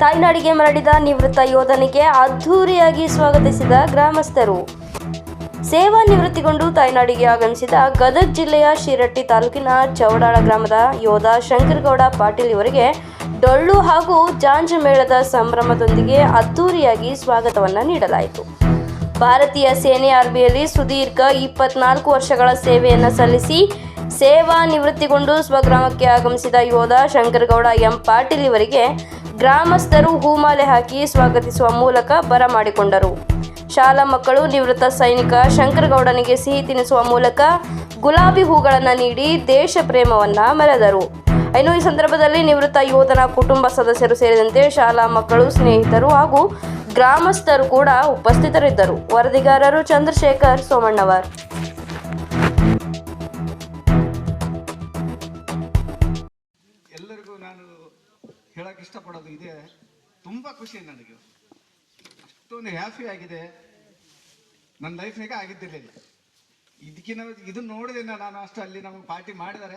ತಾಯ್ನಾಡಿಗೆ ಮರಳಿದ ನಿವೃತ್ತ ಯೋಧನಿಗೆ ಅದ್ಧೂರಿಯಾಗಿ ಸ್ವಾಗತಿಸಿದ ಗ್ರಾಮಸ್ಥರು. ಸೇವಾ ನಿವೃತ್ತಿಗೊಂಡು ತಾಯ್ನಾಡಿಗೆ ಆಗಮಿಸಿದ ಗದಗ ಜಿಲ್ಲೆಯ ಶಿರಟ್ಟಿ ತಾಲೂಕಿನ ಚೌಡಾಳ ಗ್ರಾಮದ ಯೋಧ ಶಂಕರಗೌಡ ಪಾಟೀಲ್ ಇವರಿಗೆ ಡೊಳ್ಳು ಹಾಗೂ ಜಾಂಜ ಮೇಳದ ಸಂಭ್ರಮದೊಂದಿಗೆ ಅದ್ಧೂರಿಯಾಗಿ ಸ್ವಾಗತವನ್ನು ನೀಡಲಾಯಿತು. ಭಾರತೀಯ ಸೇನೆ ಆರ್ಮಿಯಲ್ಲಿ ಸುದೀರ್ಘ ಇಪ್ಪತ್ನಾಲ್ಕು ವರ್ಷಗಳ ಸೇವೆಯನ್ನು ಸಲ್ಲಿಸಿ ಸೇವಾ ನಿವೃತ್ತಿಗೊಂಡು ಸ್ವಗ್ರಾಮಕ್ಕೆ ಆಗಮಿಸಿದ ಯೋಧ ಶಂಕರಗೌಡ ಎಂ ಪಾಟೀಲ್ ಇವರಿಗೆ ಗ್ರಾಮಸ್ಥರು ಹೂಮಾಲೆ ಹಾಕಿ ಸ್ವಾಗತಿಸುವ ಮೂಲಕ ಬರಮಾಡಿಕೊಂಡರು. ಶಾಲಾ ಮಕ್ಕಳು ನಿವೃತ್ತ ಸೈನಿಕ ಶಂಕರಗೌಡನಿಗೆ ಸಿಹಿ ತಿನಿಸುವ ಮೂಲಕ ಗುಲಾಬಿ ಹೂಗಳನ್ನು ನೀಡಿ ದೇಶ ಪ್ರೇಮವನ್ನು ಮೆರೆದರು. ಇನ್ನು ಈ ಸಂದರ್ಭದಲ್ಲಿ ನಿವೃತ್ತ ಯೋಧನ ಕುಟುಂಬ ಸದಸ್ಯರು ಸೇರಿದಂತೆ ಶಾಲಾ ಮಕ್ಕಳು, ಸ್ನೇಹಿತರು ಹಾಗೂ ಗ್ರಾಮಸ್ಥರು ಕೂಡ ಉಪಸ್ಥಿತರಿದ್ದರು. ವರದಿಗಾರರು ಚಂದ್ರಶೇಖರ್ ಸೋಮಣ್ಣವರ್. ಎಲ್ಲರಿಗೂ ನಾನು ಹೇಳಕ್ಕೆ ಇಷ್ಟಪಡೋದು ಇದೆ. ತುಂಬಾ ಖುಷಿ ನನಗೆ. ಅಷ್ಟೊಂದು ಹ್ಯಾಪಿ ಆಗಿದೆ. ನನ್ನ ಲೈಫ್ನಾಗ ಆಗಿದ್ದಿರಲಿಲ್ಲ. ಇದಕ್ಕಿಂತ ಇದನ್ನ ನೋಡಿದೆ ನಾನು ಅಷ್ಟು ಅಲ್ಲಿ ನಮಗೆ ಪಾರ್ಟಿ ಮಾಡಿದ್ದಾರೆ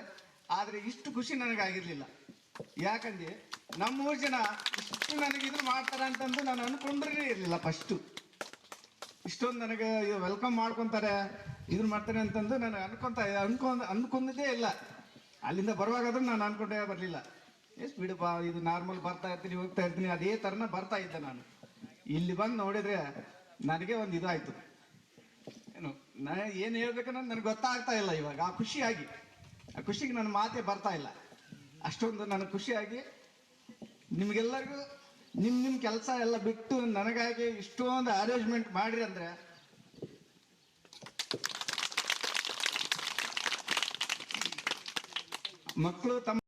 ಆದರೆ ಇಷ್ಟು ಖುಷಿ ನನಗೆ ಆಗಿರಲಿಲ್ಲ ಯಾಕಂದ್ರೆ ನಮ್ಮ ಮೂರು ಜನ ಇಷ್ಟು ನನಗೆ ಇದು ಮಾಡ್ತಾರೆ ಅಂತಂದು ನಾನು ಅನ್ಕೊಂಡ್ರೇ ಇರಲಿಲ್ಲ ಫಸ್ಟು ಇಷ್ಟೊಂದು ನನಗೆ ವೆಲ್ಕಮ್ ಮಾಡ್ಕೊತಾರೆ ಇದನ್ನ ಮಾಡ್ತಾರೆ ಅಂತಂದು ನಾನು ಅನ್ಕೊಂತ, ಅನ್ಕೊಂಡ್ ಅನ್ಕೊಂಡಿದ್ದೇ ಇಲ್ಲ. ಅಲ್ಲಿಂದ ಬರುವಾಗಾದ್ರೂ ನಾನು ಅನ್ಕೊಂಡೇ ಬರಲಿಲ್ಲ. ಎಷ್ಟು ಬಿಡಪ್ಪ, ಇದು ನಾರ್ಮಲ್ ಬರ್ತಾ ಇರ್ತೀನಿ, ಹೋಗ್ತಾ ಇರ್ತೀನಿ, ಅದೇ ಥರನ ಬರ್ತಾ ಇದ್ದೆ ನಾನು. ಇಲ್ಲಿ ಬಂದು ನೋಡಿದ್ರೆ ನನಗೆ ಒಂದು ಇದಾಯ್ತು. ಏನು, ನಾ ಏನು ಹೇಳ್ಬೇಕನ್ನೋದು ನನಗೆ ಗೊತ್ತಾಗ್ತಾ ಇಲ್ಲ ಇವಾಗ, ಆ ಖುಷಿಯಾಗಿ. ಆ ಖುಷಿಗೆ ನನ್ನ ಮಾತೇ ಬರ್ತಾ ಇಲ್ಲ. ಅಷ್ಟೊಂದು ನನಗೆ ಖುಷಿಯಾಗಿ ನಿಮ್ಗೆಲ್ಲರಿಗೂ, ನಿಮ್ ನಿಮ್ ಕೆಲಸ ಎಲ್ಲ ಬಿಟ್ಟು ನನಗಾಗಿ ಇಷ್ಟೊಂದು ಅರೇಂಜ್ಮೆಂಟ್ ಮಾಡ್ರಿ ಅಂದ್ರೆ ಮಕ್ಕಳು ತಮ್ಮ